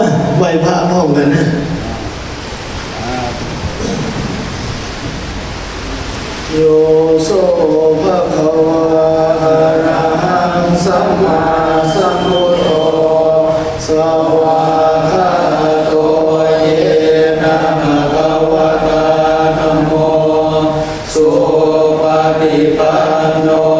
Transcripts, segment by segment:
อไหวพระพร้องกันนะโยโสภะคะวะระหังสัมมาสัมพุทโธสวะคะโตเยนะมะกะวะตาธัมโมสุปฏิปันโน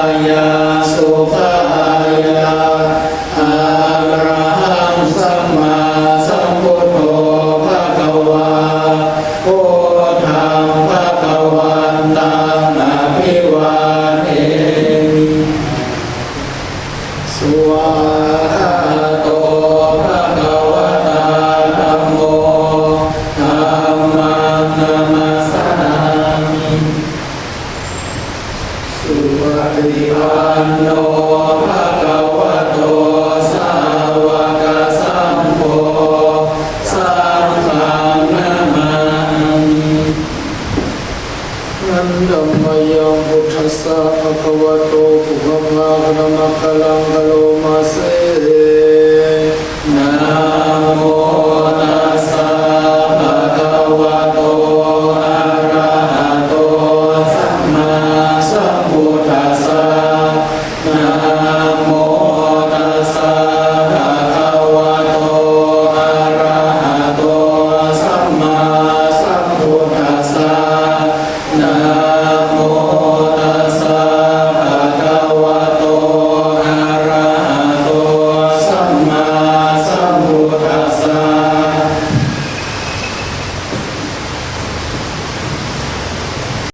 Suwa Divanno Bhagavato นันดัมมยังพุทธัสสะภะคะวะโตภะคะวะธรรมะกัลังกโลมาเส